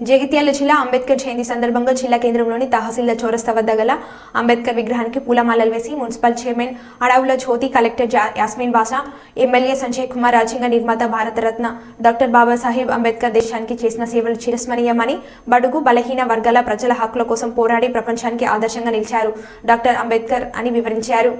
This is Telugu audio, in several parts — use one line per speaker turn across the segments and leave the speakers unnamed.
జగిత్యాల జిల్లా అంబేద్కర్ జయంతి సందర్భంగా జిల్లా కేంద్రంలోని తహసీల్దార్ చౌరస్తా వద్ద గల అంబేద్కర్ విగ్రహానికి పూలమాలలు వేసి మున్సిపల్ చైర్మన్ అడవుల జ్యోతి కలెక్టర్ జా- యాస్మిన్ బాషా ఎమ్మెల్యే సంజయ్ కుమార్ రాజ్యాంగ నిర్మాత భారతరత్న డాక్టర్ బాబాసాహెబ్ అంబేద్కర్ దేశానికి చేసిన సేవలు చిరస్మరణీయమని బడుగు బలహీన వర్గాల ప్రజల హక్కుల కోసం పోరాడి ప్రపంచానికి ఆదర్శంగా నిలిచారు డాక్టర్ అంబేద్కర్ అని వివరించారు.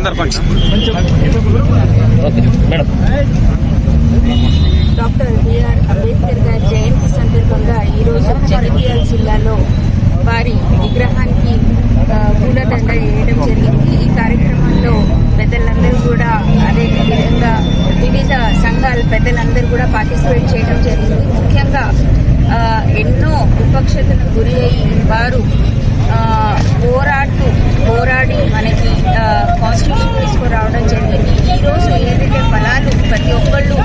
సందర్భంగా.
డాక్టర్ బిఆర్ అంబేద్కర్ గారి జయంతి సందర్భంగా ఈరోజు జగిత్యాల జిల్లాలో వారి విగ్రహానికి పూలదండ వేయడం జరిగింది. ఈ కార్యక్రమంలో పెద్దలందరూ కూడా అదే విధంగా వివిధ సంఘాల పెద్దలందరూ కూడా పార్టిసిపేట్ చేయడం జరిగింది. ముఖ్యంగా ఎన్నో విపక్షతలకు గురి అయి వారు ఆ, పోరాడుతూ పోరాడి మనకి కాన్స్టిట్యూషన్ తీసుకురావడం జరిగింది ఈరోజు ఏదైతే ఫలాలు ప్రతి ఒక్కళ్ళు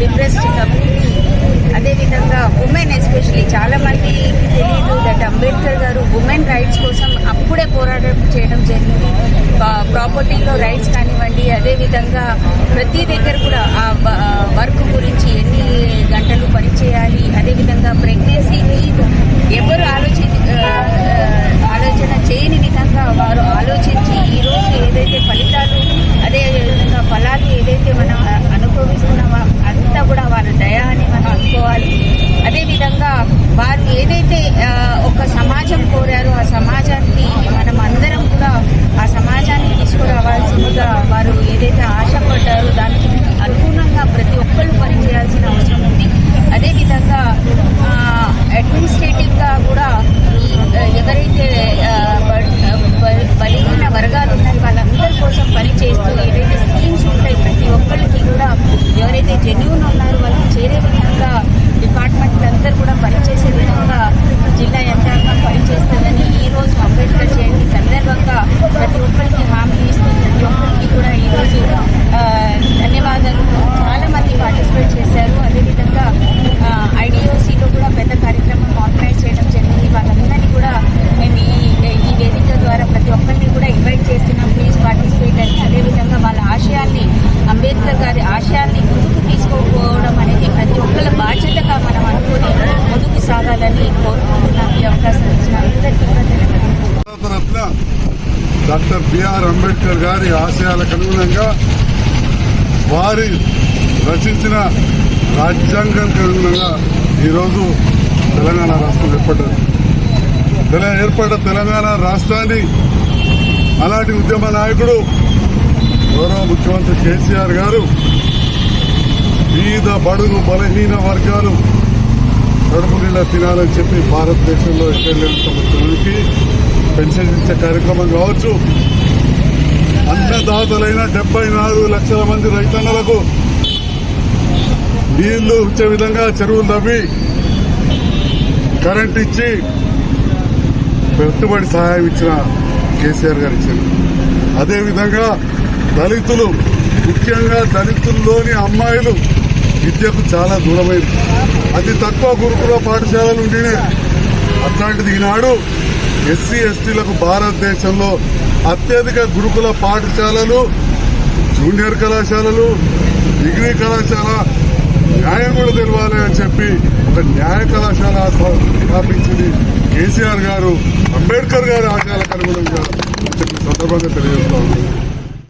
డిప్రెస్డ్ కమ్యూనిటీ అదేవిధంగా ఉమెన్ ఎస్పెషలీ చాలా మందికి తెలియదు దట్ అంబేద్కర్ గారు ఉమెన్ రైట్స్ కోసం అప్పుడే పోరాటం చేయడం జరిగింది ప్రాపర్టీలో రైడ్స్ కానివ్వండి అదేవిధంగా ప్రతి దగ్గర కూడా ఆ వర్క్ గురించి ఎన్ని గంటలు పనిచేయాలి అదేవిధంగా ప్రెగ్నెన్సీ ఎవరు ఆలోచి ఆలోచి ఆలోచన చేయని విధంగా వారు ఆలోచించి ఈరోజు ఏదైతే ఫలితాలు అదే విధంగా ఫలాలు ఏదైతే మనం అనుభవిస్తున్నామో అంతా కూడా వారి దయ అని మనం అనుకోవాలి అదేవిధంగా వారు ఏదైతే ఆ, ఒక సమాజం కోరారో ఆ సమాజానికి మనం అందరం కూడా ఆ సమాజాన్ని తీసుకురావాల్సిందిగా వారు ఏదైతే ఆశపడ్డారో దానికి అనుగుణంగా ప్రతి ఒక్కళ్ళు పనిచేయాల్సిన అవసరం ఉంది అదేవిధంగా అడ్మినిస్ట్రేటివ్గా కూడా ఈ ఆ, ఎవరైతే
డాక్టర్ బిఆర్ అంబేద్కర్ గారి ఆశయాలకు అనుగుణంగా వారి రచించిన రాజ్యాంగానికి అనుగుణంగా ఈరోజు తెలంగాణ రాష్ట్రం ఏర్పడ్డది. తెల- ఏర్పడ్డ తెలంగాణ రాష్ట్రాన్ని అలాంటి ఉద్యమ నాయకుడు గౌరవ ముఖ్యమంత్రి కేసీఆర్ గారు వివిధ బడుగు బలహీన వర్గాలు కడుపు నిండా తినాలని చెప్పి భారతదేశంలో ఎక్కడ ముఖ్యమంత్రికి పెన్షన్ ఇచ్చే కార్యక్రమం కావచ్చు. అన్నదాతలైన డెబ్బై నాలుగు లక్షల మంది రైతన్నలకు నీళ్ళు ఇచ్చే విధంగా చెరువులు తవ్వి కరెంట్ ఇచ్చి పెట్టుబడి సహాయం ఇచ్చిన కేసీఆర్ గారు ఇచ్చారు. అదేవిధంగా దళితులు ముఖ్యంగా దళితుల్లోని అమ్మాయిలు విద్యకు చాలా దూరమైంది. అతి తక్కువ గురుకుల పాఠశాలలు ఉండినే అట్లాంటిది ఈనాడు ఎస్సీ ఎస్టీలకు భారతదేశంలో అత్యధిక గురుకుల పాఠశాలలు జూనియర్ కళాశాలలు డిగ్రీ కళాశాల న్యాయం కూడా తెలవాలి అని చెప్పి ఒక న్యాయ కళాశాల స్థాపించింది కేసీఆర్ గారు అంబేద్కర్ గారి ఆశయాలకు అనుగుణంగా సందర్భంగా తెలియజేస్తా ఉన్నాను.